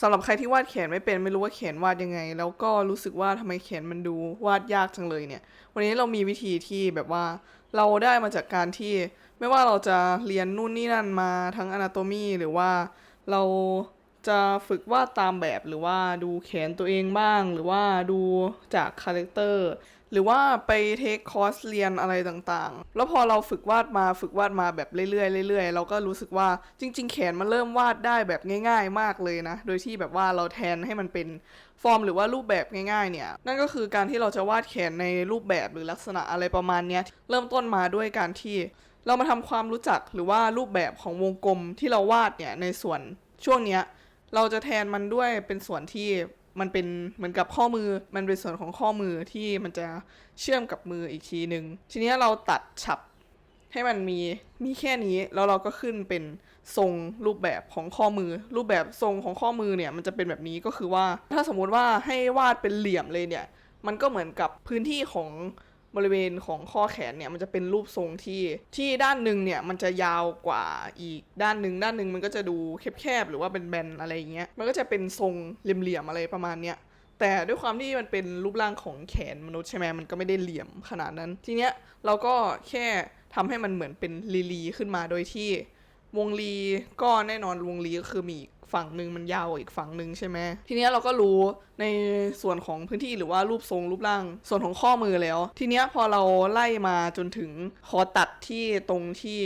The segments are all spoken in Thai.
สำหรับใครที่วาดแขนไม่เป็นไม่รู้ว่าแขนวาดยังไง แล้วก็รู้สึกว่าทำไมแขนมันดูวาดยากจังเลยเนี่ย วันนี้เรามีวิธีที่แบบว่าเราได้มาจากการที่ไม่ว่าเราจะเรียนนู่นนี่นั่นมาทั้ง anatomy หรือว่าเราจะฝึกวาดตามแบบหรือว่าดูแขนตัวเองบ้าง หรือว่าดูจากคาแรคเตอร์ หรือว่าไปเทคคอร์สเรียนอะไรต่างๆ แล้วพอเราฝึกวาดมาฝึกวาดมาแบบเรื่อยๆเรื่อยๆ เราก็รู้สึกว่าจริง ๆ แขนมันเริ่มวาดได้แบบง่าย ๆ มากเลยนะ โดยที่แบบว่าเราแทนให้มันเป็นฟอร์มหรือว่ารูปแบบง่ายๆเนี่ย นั่นก็คือการที่เราจะวาดแขนในรูปแบบหรือลักษณะอะไรประมาณเนี้ยเริ่มต้นมาด้วยการที่ เรามาทำความรู้จักหรือว่ารูปแบบของวงกลมที่เราวาดเนี่ยในส่วนช่วงเนี้ยเราจะแทนมันด้วยเป็นส่วนที่ มันเป็นเหมือนกับข้อมือมันเป็นส่วนของข้อมือที่มันจะเชื่อมกับมืออีกทีหนึ่งทีนี้เราตัดฉับให้มันมีมีแค่นี้แล้วเราก็ขึ้นเป็นทรงรูปแบบของข้อมือ รูปแบบทรงของข้อมือเนี่ยมันจะเป็นแบบนี้ก็คือว่า ถ้าสมมุติว่าให้วาดเป็นเหลี่ยมเลยเนี่ย มันก็เหมือนกับพื้นที่ของ บริเวณของข้อแขนเนี่ยมันจะเป็นรูปทรงที่ที่ด้านหนึ่งเนี่ยมันจะยาวกว่าอีกด้านหนึ่งด้านหนึ่งมันก็จะดูแคบๆหรือว่าเป็นแบนอะไรอย่างเงี้ยมันก็จะเป็นทรงเหลี่ยมๆอะไรประมาณเนี้ยแต่ด้วยความที่มันเป็นรูปร่างของแขนมนุษย์ใช่ไหมมันก็ไม่ได้เหลี่ยมขนาดนั้น ทีเนี้ยเราก็แค่ทำให้มันเหมือนเป็นลีๆขึ้นมาโดยที่วงลีก็แน่นอนวงลีก็คือมี ฝั่งหนึ่งมันยาวกว่าอีกฝั่งหนึ่งใช่ไหมทีนี้เราก็รู้ในส่วนของพื้นที่หรือว่ารูปทรงรูปร่าง ส่วนของข้อมือแล้ว ทีนี้พอเราไล่มาจนถึงคอตัดที่ตรงที่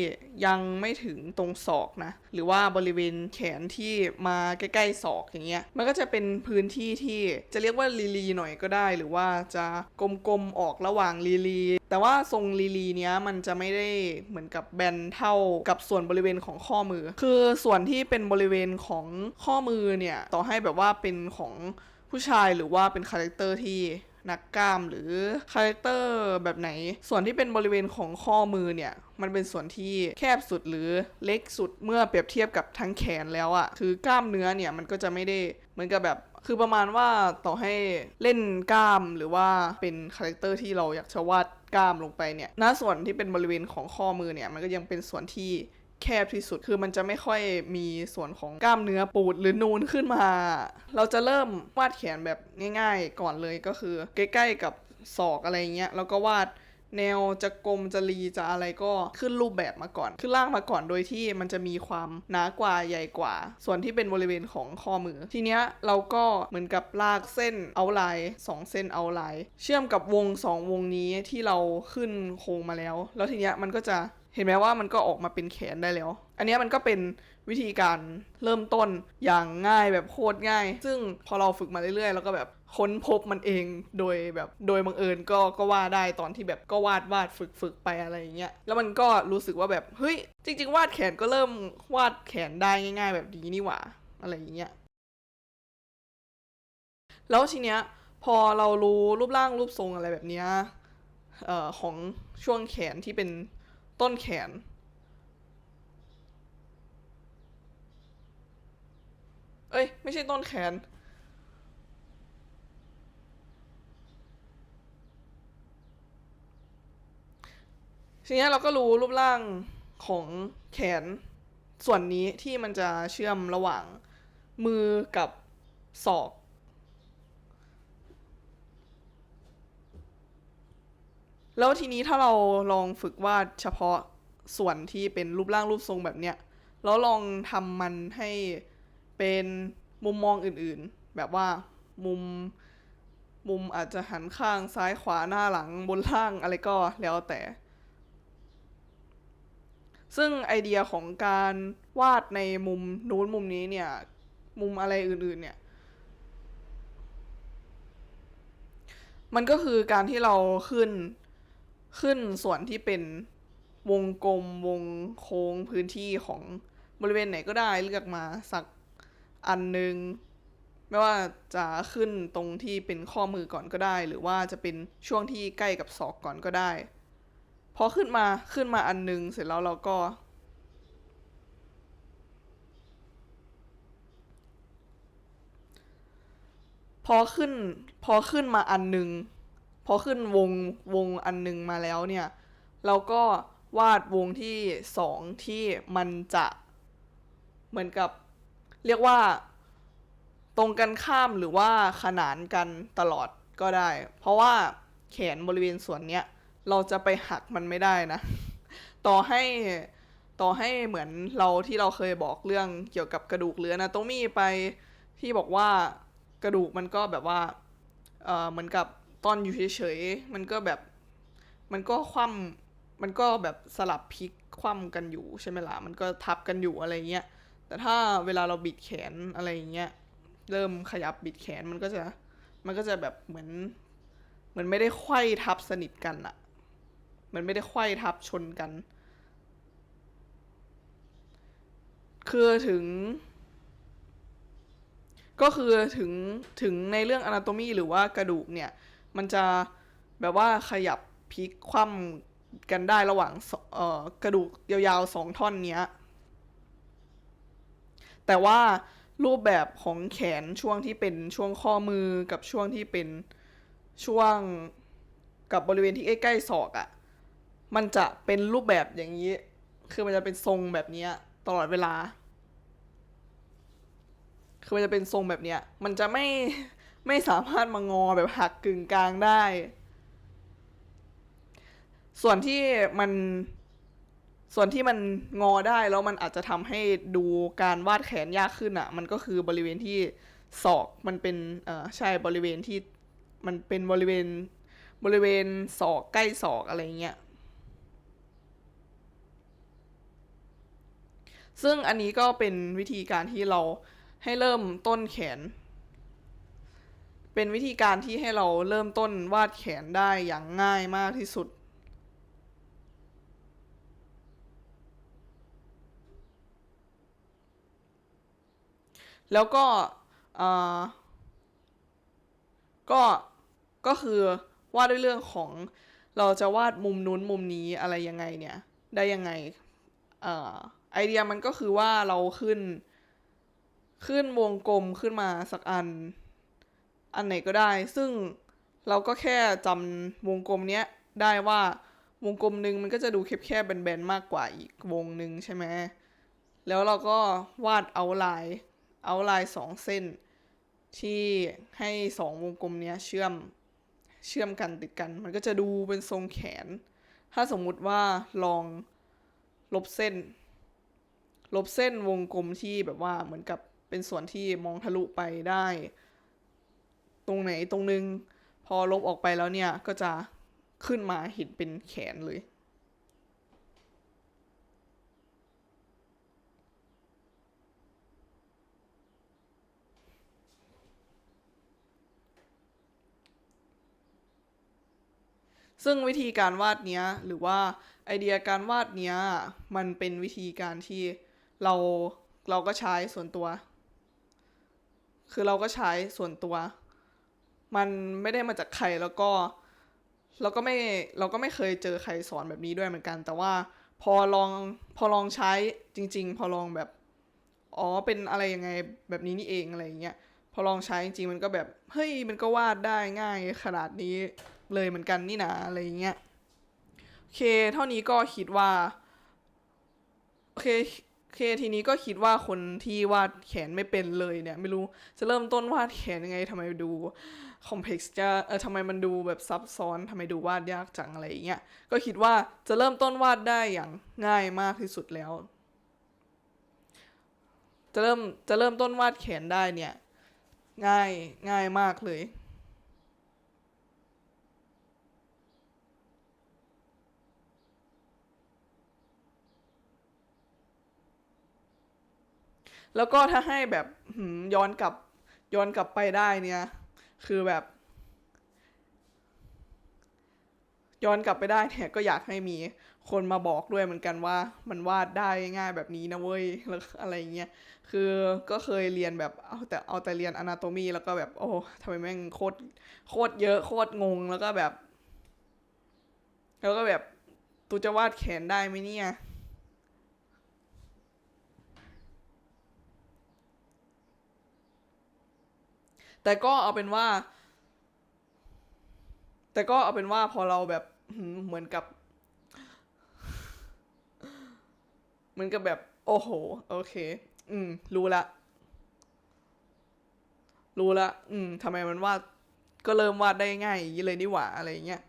ยังไม่ถึงตรงศอกนะ หรือว่าบริเวณแขนที่มาใกล้ๆศอกอย่างเงี้ยมันก็จะเป็นพื้นที่ที่จะเรียกว่าลีลีหน่อยก็ได้ หรือว่าจะกลมๆออกระหว่างลีลี แต่ว่าทรงลีลีเนี้ยมันจะไม่ได้เหมือนกับแบนเท่ากับส่วนบริเวณของข้อมือ คือส่วนที่เป็นบริเวณของข้อมือเนี่ยต่อให้แบบว่าเป็นของผู้ชายหรือว่าเป็นคาแรคเตอร์ที่ นักกล้ามหรือคาแรคเตอร์แบบไหน ส่วนที่เป็นบริเวณของข้อมือเนี่ย มันเป็นส่วนที่แคบสุดหรือเล็กสุดเมื่อเปรียบเทียบกับทั้งแขนแล้วอะคือกล้ามเนื้อเนี่ยมันก็จะไม่ได้เหมือนกับแบบคือประมาณว่าต่อให้เล่นกล้ามหรือว่าเป็นคาแรคเตอร์ที่เราอยากจะวาดกล้ามลงไปเนี่ยหน้าส่วนที่เป็นบริเวณของข้อมือเนี่ยมันก็ยังเป็นส่วนที่ แคบที่สุดคือมันจะไม่ค่อยมีส่วนของกล้ามเนื้อปูดหรือนูนขึ้นมา เราจะเริ่มวาดแขนแบบง่ายๆ ก่อนเลยก็คือ ใกล้ๆกับศอกอะไรเงี้ยแล้วก็วาดแนวจะกลมจะรีจะอะไรก็ขึ้นรูปแบบมาก่อน ขึ้นล่างมาก่อนโดยที่มันจะมีความหนากว่าใหญ่กว่า ส่วนที่เป็นบริเวณของข้อมือ ทีเนี้ยเราก็เหมือนกับลากเส้นเอาลน์สองเส้นเอาลน์เชื่อมกับวงสองวงนี้ที่เราขึ้นโครงมาแล้ว แล้วทีเนี้ยมันก็จะ เห็นไหมว่ามันก็ออกมาเป็นแขนได้แล้ว อันนี้มันก็เป็นวิธีการเริ่มต้นอย่างง่ายแบบโคตรง่าย ซึ่งพอเราฝึกมาเรื่อยๆ แล้วก็แบบค้นพบมันเองโดยแบบโดยบังเอิญก็ก็ว่าได้ตอนที่แบบก็วาดวาดฝึกฝึกไปอะไรอย่างเงี้ย แล้วมันก็รู้สึกว่าแบบเฮ้ยจริง ๆ วาดแขนก็เริ่มวาดแขนได้ง่าย ๆ แบบนี้นี่หว่าอะไรอย่างเงี้ย แล้วทีเนี้ยพอเรารู้รูปร่างรูปทรงอะไรแบบเนี้ยเอ่อของช่วงแขนที่เป็น ต้นแขน เอ้ย ไม่ใช่ต้นแขน ทีนี้เราก็รู้รูปร่างของแขนส่วนนี้ที่มันจะเชื่อมระหว่างมือกับศอก แล้วทีนี้ถ้าเราลองฝึกวาดเฉพาะส่วนที่เป็นรูปร่างรูปทรงแบบเนี้ย แล้วลองทำมันให้เป็นมุมมองอื่นๆ แบบว่ามุมมุมอาจจะหันข้างซ้ายขวาหน้าหลังบนล่างอะไรก็แล้วแต่ ซึ่งไอเดียของการวาดในมุมนู้นมุมนี้เนี่ย มุมอะไรอื่นๆเนี่ย มันก็คือการที่เราขึ้น ขึ้นส่วนที่เป็นวงกลมวงโค้งพื้นที่ของบริเวณไหนก็ได้เลือกมาสักอันหนึ่งไม่ว่าจะขึ้นตรงที่เป็นข้อมือก่อนก็ได้ หรือว่าจะเป็นช่วงที่ใกล้กับศอกก่อนก็ได้ พอขึ้นมาขึ้นมาอันหนึงเสร็จแล้วเราก็ พอขึ้น พอขึ้นมาอันหนึ่ง พอขึ้นวงวงอันหนึ่งมาแล้วเนี่ยเราก็วาดวงที่สองที่มันจะเหมือนกับ เรียกว่าตรงกันข้ามหรือว่าขนานกันตลอดก็ได้ เพราะว่าแขนบริเวณส่วนเนี้ยเราจะไปหักมันไม่ได้นะ ต่อให้ต่อให้เหมือนเราที่เราเคยบอกเรื่องเกี่ยวกับกระดูกเรือนะตรงมีไปที่บอกว่ากระดูกมันก็แบบว่าเออเหมือนกับ ตอนอยู่เฉยๆมันก็แบบ มันก็คว่ำมันก็แบบสลับพลิกคว่ำกันอยู่ใช่ไหมล่ะมันก็ทับกันอยู่อะไรเงี้ยแต่ถ้าเวลาเราบิดแขนอะไรเงี้ยเริ่มขยับบิดแขนมันก็จะมันก็จะแบบเหมือนเหมือนไม่ได้ไขว้ทับสนิทกันอะมันไม่ได้ไขว้ทับชนกัน คือถึง ก็คือถึงถึงในเรื่อง anatomy หรือว่ากระดูกเนี่ย มันจะแบบว่าขยับพลิกคว่ำกันได้ระหว่างเอ่อกระดูกยาวๆสองท่อนเนี้ย แต่ว่ารูปแบบของแขนช่วงที่เป็นช่วงข้อมือกับช่วงที่เป็นช่วงกับบริเวณที่ใกล้ๆศอกอะ่ะ มันจะเป็นรูปแบบอย่างนี้ คือมันจะเป็นทรงแบบนี้ตลอดเวลา คือมันจะเป็นทรงแบบเนี้ย มันจะไม่ ไม่สามารถมางอแบบหักกึ่งกลางได้ ส่วนที่มัน ส่วนที่มันงอได้แล้วมันอาจจะทำให้ดูการวาดแขนยากขึ้นอะ มันก็คือบริเวณที่ศอกมันเป็นเออใช่บริเวณที่มันเป็นบริเวณบริเวณศอกใกล้ศอกอะไรเงี้ย ซึ่งอันนี้ก็เป็นวิธีการที่เราให้เริ่มต้นแขน เป็นวิธีการที่ให้เราเริ่มต้นวาดแขนได้อย่างง่ายมากที่สุด แล้วก็ก็ก็คือวาดด้วยเรื่องของเราจะวาดมุมนู้นมุมนี้อะไรยังไงเนี่ย ได้ยังไงอ่าไอเดียมันก็คือว่าเราขึ้น ขึ้นวงกลมขึ้นมาสักอัน อันไหนก็ได้ ซึ่งเราก็แค่จำวงกลมเนี้ยได้ว่าวงกลมหนึ่งมันก็จะดูแคบๆแบนๆมากกว่าอีกวงหนึ่งใช่ไหมแล้วเราก็วาดเอาลน์เอาลน์สองเส้น ที่ให้สองวงกลมเนี้ยเชื่อมเชื่อมกันติดกัน มันก็จะดูเป็นทรงแขน ถ้าสมมุติว่าลองลบเส้น ลบเส้นวงกลมที่แบบว่าเหมือนกับเป็นส่วนที่มองทะลุไปได้ ตรงไหนตรงนึง พอลบออกไปแล้วเนี่ย ก็จะขึ้นมาเห็นเป็นแขนเลย ซึ่งวิธีการวาดเนี้ย หรือว่าไอเดียการวาดเนี้ย มันเป็นวิธีการที่เราเราก็ใช้ส่วนตัว คือเราก็ใช้ส่วนตัว มันไม่ได้มาจากใครแล้วก็เราก็ไม่เราก็ไม่เคยเจอใครสอนแบบนี้ด้วยเหมือนกัน แต่ว่าพอลองพอลองใช้จริง ๆ พอลองแบบอ๋อเป็นอะไรยังไงแบบนี้นี่เองอะไรอย่างเงี้ยพอลองใช้จริงๆมันก็แบบเฮ้ยมันก็วาดได้ง่ายขนาดนี้เลยเหมือนกันนี่นะอะไรอย่างเงี้ยโอเค เท่านี้ก็คิดว่าโอเค เคทีนี้ก็คิดว่าคนที่วาดแขนไม่เป็นเลยเนี่ย ไม่รู้จะเริ่มต้นวาดแขนยังไงทำไมดูคอมเพล็กซ์จะเออทำไมมันดูแบบซับซ้อนทำไมดูวาดยากจังอะไรอย่างเงี้ยก็คิดว่าจะเริ่มต้นวาดได้อย่างง่ายมากที่สุดแล้ว จะเริ่มจะเริ่มต้นวาดแขนได้เนี่ย ง่ายง่ายมากเลย แล้วก็ถ้าให้แบบหืย้อนกลับย้อนกลับไปได้เนี่ย คือแบบ ย้อนกลับไปได้เนี่ยก็อยากให้มีคนมาบอกด้วยเหมือนกันว่า มันวาดได้ง่ายแบบนี้นะเว้ยแล้วอะไรเงี้ยคือก็เคยเรียนแบบเอาแต่เอาแต่เรียน anatomy แล้วก็แบบโอ้ทำไมแม่งโคตรโคตรเยอะโคตรงงแล้วก็แบบ แล้วก็แบบตูจะวาดแขนได้ไหมเนี่ย แต่ก็เอาเป็นว่า แต่ก็เอาเป็นว่าพอเราแบบเหมือนกับ เหมือนกับแบบ โอ้โห โอเค อืม รู้ละ รู้ละ อืมทำไมมันวาดก็เริ่มวาดได้ง่ายอย่างนี้เลยนี่หว่าอะไรเงี้ย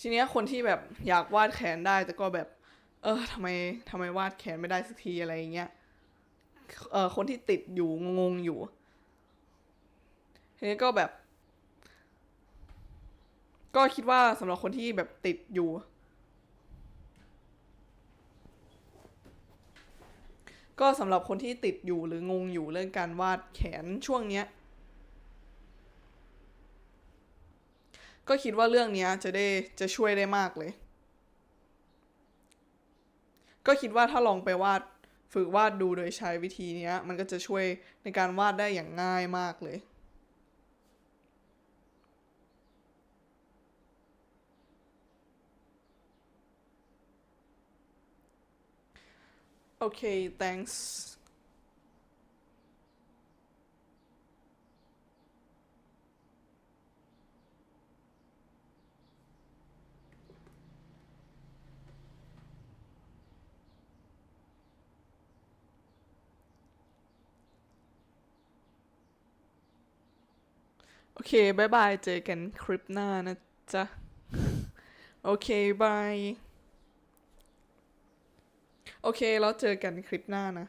ทีเนี้ยคนที่แบบอยากวาดแขนได้แต่ก็แบบ เออทำไมทำไมวาดแขนไม่ได้สักทีอะไรอย่างเงี้ยเออคนที่ติดอยู่งงๆอยู่ทีนี้ก็แบบ ก็คิดว่าสำหรับคนที่แบบติดอยู่ ก็สำหรับคนที่ติดอยู่หรืองงอยู่เรื่องการวาดแขนช่วงเนี้ย ก็คิดว่าเรื่องนี้จะได้จะช่วยได้มากเลย ก็คิดว่าถ้าลองไปวาดฝึกวาดดูโดยใช้วิธีนี้มันก็จะช่วยในการวาดได้อย่างง่ายมากเลยโอเค thanks โอเคบายบายเจอกันคลิปหน้านะจ๊ะ โอเคบายโอเค แล้วเจอกันคลิปหน้านะ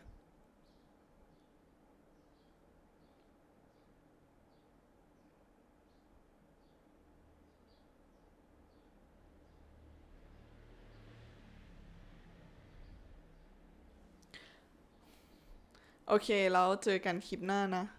โอเค แล้วเจอกันคลิปหน้านะ